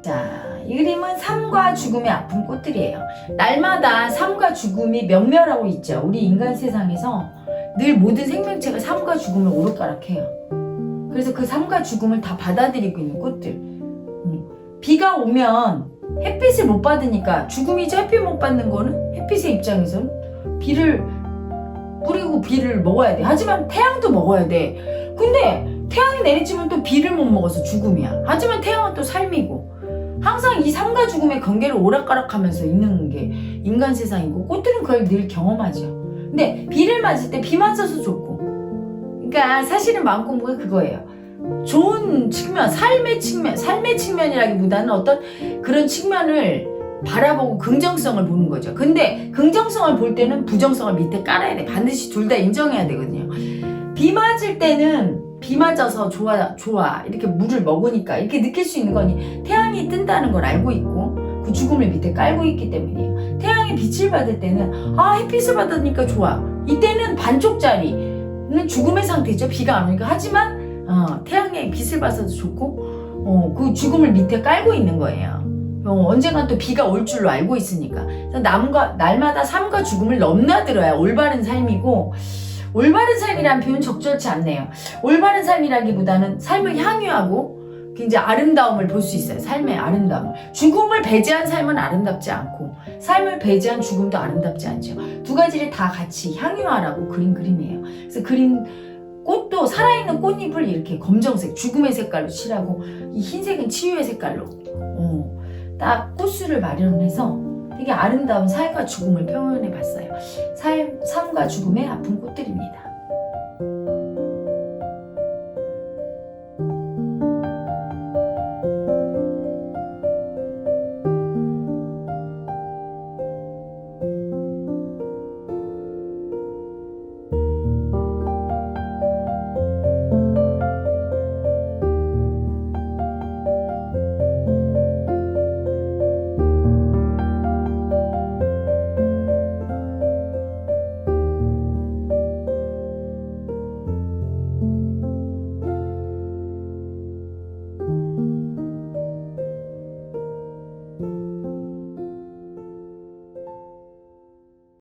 자, 이 그림은 삶과 죽음의 아픈 꽃들이에요. 날마다 삶과 죽음이 면멸하고 있죠. 우리 인간 세상에서 늘 모든 생명체가 삶과 죽음을 오르가락해요. 그래서 그 삶과 죽음을 다 받아들이고 있는 꽃들. 음, 비가 오면 햇빛을 못 받으니까 죽음이죠. 햇빛 못 받는 거는 햇빛의 입장에서는 비를 뿌리고 비를 먹어야 돼. 하지만 태양도 먹어야 돼. 근데 내리치면 또 비를 못 먹어서 죽음이야. 하지만 태양은 또 삶이고. 항상 이 삶과 죽음의 관계를 오락가락하면서 있는 게 인간 세상이고 꽃들은 그걸 늘 경험하죠. 근데 비를 맞을 때비 맞아서 좋고. 그러니까 사실은 마음 공부가 그거예요. 좋은 측면, 삶의 측면, 삶의 측면이라기보다는 어떤 그런 측면을 바라보고 긍정성을 보는 거죠. 근데 긍정성을 볼 때는 부정성을 밑에 깔아야 돼. 반드시 둘 다 인정해야 되거든요. 비 맞을 때는 비 맞아서 좋아, 좋아. 이렇게 물을 먹으니까 이렇게 느낄 수 있는 거니 태양이 뜬다는 걸 알고 있고 그 죽음을 밑에 깔고 있기 때문이에요. 태양의 빛을 받을 때는 아, 햇빛을 받으니까 좋아. 이때는 반쪽짜리는 죽음의 상태죠. 비가 안 오니까. 하지만 어, 태양의 빛을 받아서 좋고 어, 그 죽음을 밑에 깔고 있는 거예요. 어, 언젠간 또 비가 올 줄로 알고 있으니까. 남과, 날마다 삶과 죽음을 넘나들어야 올바른 삶이고, 올바른 삶이라는 표현 적절치 않네요. 올바른 삶이라기보다는 삶을 향유하고 굉장히 아름다움을 볼 수 있어요. 삶의 아름다움. 죽음을 배제한 삶은 아름답지 않고, 삶을 배제한 죽음도 아름답지 않죠. 두 가지를 다 같이 향유하라고 그린 그림이에요. 그래서 그린 꽃도 살아있는 꽃잎을 이렇게 검정색, 죽음의 색깔로 칠하고, 이 흰색은 치유의 색깔로. 어. 딱 꽃수를 마련해서 되게 아름다운 삶과 죽음을 표현해 봤어요. 삶, 삶과 죽음의 아픈 꽃들입니다.